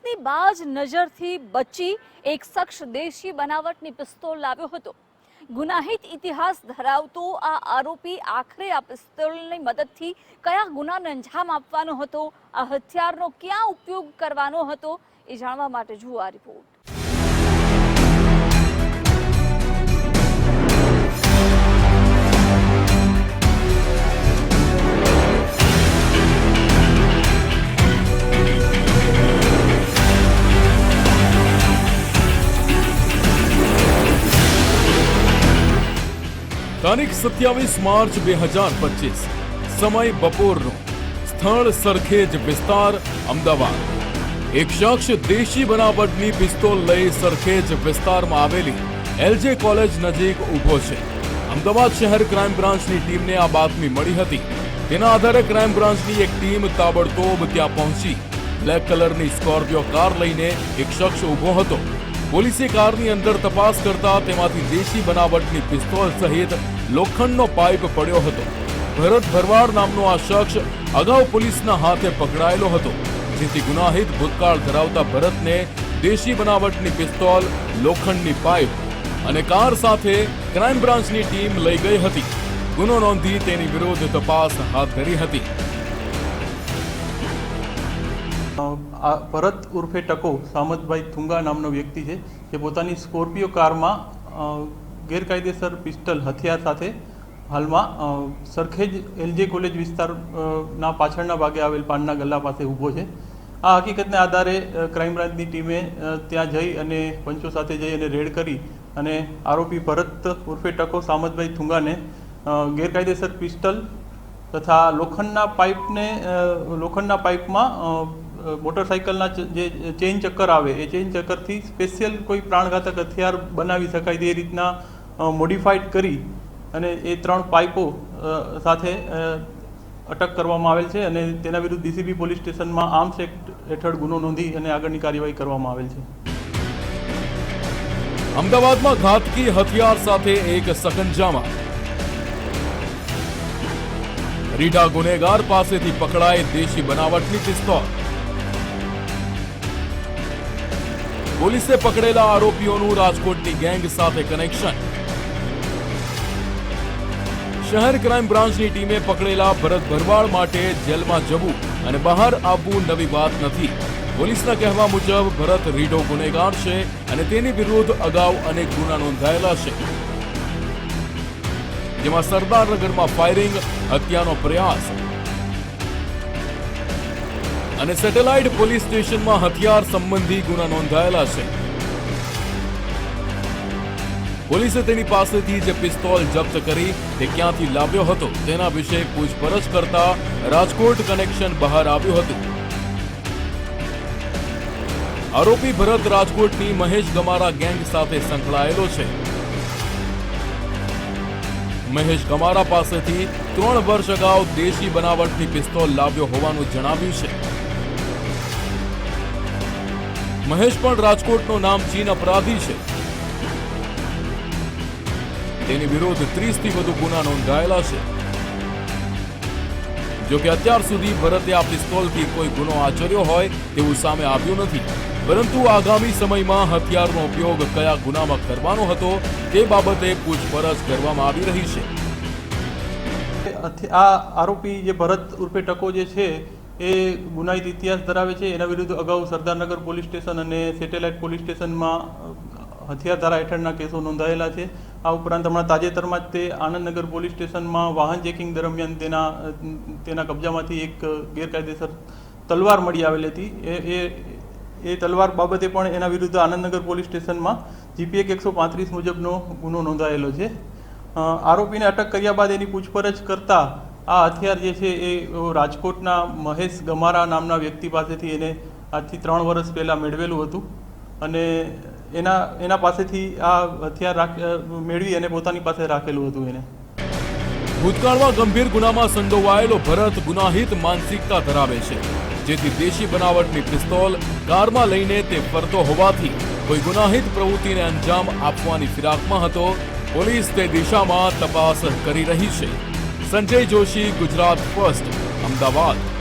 બાજ નજરથી બચી એક શખ્સ દેશી બનાવટની પિસ્તોલ લાવ્યો હતો. ગુનાહિત ઇતિહાસ ધરાવતો આ આરોપી આખરે આ પિસ્તોલની મદદથી કયા ગુનાને અંજામ આપવાનો હતો, આ હથિયારનો ક્યાં ઉપયોગ કરવાનો હતો, એ જાણવા માટે જુઓ આ રિપોર્ટ તારીખ સત્યાવીસ માર્ચ બે હજાર પચીસ. સમય બપોરનો. સ્થળ સરખેજ વિસ્તાર, અમદાવાદ. એક શખ્સ દેશી બનાવટની પિસ્તોલ લઈ સરખેજ વિસ્તારમાં આવેલી એલજે કોલેજ નજીક ઊભો છે. અમદાવાદ શહેર ક્રાઇમ બ્રાન્ચની ટીમને આ બાતમી મળી હતી. તેના આધારે ક્રાઇમ બ્રાન્ચની એક ટીમ તાબડતોબ ત્યાં પહોંચી. બ્લેક કલરની સ્કોર્પિયો કાર લઈને એક શખ્સ ઊભો હતો. પોલીસે કારની અંદર તપાસ કરતા તેમાંથી દેશી બનાવટની પિસ્તોલ સહિત લોખંડનો પાઇપ પડ્યો હતો. ભરત ભરવાડ નામનો આ શખ્સ અગાઉ પોલીસના હાથે પકડાયેલો હતો, જેથી ગુનાહિત ભૂતકાળ ધરાવતા ભરતને દેશી બનાવટની પિસ્તોલ, લોખંડની પાઇપ અને કાર સાથે ક્રાઇમ બ્રાન્ચની ટીમ લઈ ગઈ હતી. ગુનો નોંધી તેની વિરુદ્ધ તપાસ હાથ ધરી હતી. આ ભરત ઉર્ફે ટકો સામતભાઈ થુંગા નામનો વ્યક્તિ છે, જે પોતાની સ્કોર્પિયો કારમાં ગેરકાયદેસર પિસ્ટલ હથિયાર સાથે હાલમાં સરખેજ એલજે કોલેજ વિસ્તારના પાછળના ભાગે આવેલ પાનના ગલ્લા પાસે ઊભો છે. આ હકીકતને આધારે ક્રાઇમ બ્રાન્ચની ટીમે ત્યાં જઈ અને પંચો સાથે જઈ અને રેડ કરી અને આરોપી ભરત ઉર્ફે ટકો સામતભાઈ થુંગાને ગેરકાયદેસર પિસ્ટલ તથા લોખંડના પાઇપને લોખંડના પાઇપમાં મોટરસાઇકલના જે ચેઇન ચક્કર આવે, એ ચેઇન ચક્કરથી સ્પેશિયલ કોઈ પ્રાણઘાતક હથિયાર બનાવી શકાય તે રીતના મોડિફાઈડ કરી અને એ ત્રણ પાઇપો સાથે અટક કરવામાં આવેલ છે અને તેના વિરુદ્ધ ડીસીબી પોલીસ સ્ટેશનમાં આર્મ્સ એક્ટ હેઠળ ગુનો નોંધી અને આગળની કાર્યવાહી કરવામાં આવેલ છે. અમદાવાદમાં ઘાતકી હથિયાર સાથે એક સકંજામાં. રીઢા ગુનેગાર પાસેથી પકડાય દેશી બનાવટની પિસ્તોલ. પોલીસે પકડેલા આરોપીઓનું રાજકોટની ગેંગ સાથે કનેક્શન. શહેર ક્રાઇમ બ્રાન્ચની ટીમે પકડેલા ભરત ભરવાડ માટે જેલમાં જવું અને બહાર આવવું નવી વાત નથી. પોલીસના કહેવા મુજબ ભરત રીઢો ગુનેગાર છે અને તેની વિરુદ્ધ અગાઉ અનેક ગુના નોંધાયેલા છે. જેમાં સરદારનગરમાં ફાયરિંગ, હત્યાનો પ્રયાસ અને સેટેલાઇટ પોલીસ સ્ટેશનમાં હથિયાર સંબંધી ગુના નોંધાયેલા છે. પોલીસે તેની પાસેથી જે પિસ્તોલ જપ્ત કરી તે ક્યાંથી લાવ્યો હતો તેના વિશે પૂછપરછ કરતા રાજકોટ કનેક્શન બહાર આવ્યું હતું. આરોપી ભરત રાજકોટની મહેશ ગમારા ગેંગ સાથે સંકળાયેલો છે. મહેશ ગમારા પાસેથી ત્રણ વર્ષ અગાઉ દેશી બનાવટની પિસ્તોલ લાવ્યો હોવાનું જણાવ્યું છે. મહેશ પણ રાજકોટનો નામચીન અપરાધી છે. તેની વિરુદ્ધ ત્રીસથી વધુ ગુના નોંધાયેલા છે. જોકે અત્યાર સુધી ભરતે આ પિસ્તોલથી કોઈ ગુનો આચર્યો હોય તેવું સામે આવ્યું નથી. પરંતુ આગામી સમયમાં હથિયારનો ઉપયોગ કયા ગુનામાં કરવાનો હતો તે બાબતે પૂછપરછ કરવામાં આવી રહી છે. આ આરોપી જે ભરત ઉર્ફે ટકો જે છે એ ગુનાહિત ઇતિહાસ ધરાવે છે. એના વિરુદ્ધ અગાઉ Sardarnagar police station and satellite police સ્ટેશનમાં હથિયાર ધારા હેઠળના કેસો નોંધાયેલા છે. આ ઉપરાંત હમણાં તાજેતરમાં જ તે આનંદનગર પોલીસ સ્ટેશનમાં વાહન ચેકિંગ દરમિયાન તેના તેના કબજામાંથી એક ગેરકાયદેસર તલવાર મળી આવેલી હતી. એ એ તલવાર બાબતે પણ એના વિરુદ્ધ આનંદનગર પોલીસ સ્ટેશનમાં જીપીએક એકસો પાંત્રીસ મુજબનો ગુનો નોંધાયેલો છે. આરોપીને અટક કર્યા બાદ એની પૂછપરછ કરતા આ હથિયાર જે છે એ રાજકોટના મહેશ ગમારા નામના વ્યક્તિ પાસેથી એને આજથી ત્રણ વર્ષ પહેલાં મેળવેલું હતું. અને એના એના પાસેથી આ હથિયાર મેળવી અને પોતાની પાસે રાખેલું હતું એને. ભૂતકાળમાં ગંભીર ગુનામાં સંડોવાયેલો ભરત ગુનાહિત માનસિકતા ધરાવે છે. જેથી દેશી બનાવટની પિસ્તોલ કારમાં લઈને તે ફરતો હોવાથી કોઈ ગુનાહિત પ્રવૃત્તિને અંજામ આપવાની ફિરાકમાં હતો, પોલીસ તે દિશામાં તપાસ કરી રહી છે. સંજય જોશી, ગુજરાત ફર્સ્ટ, અમદાવાદ.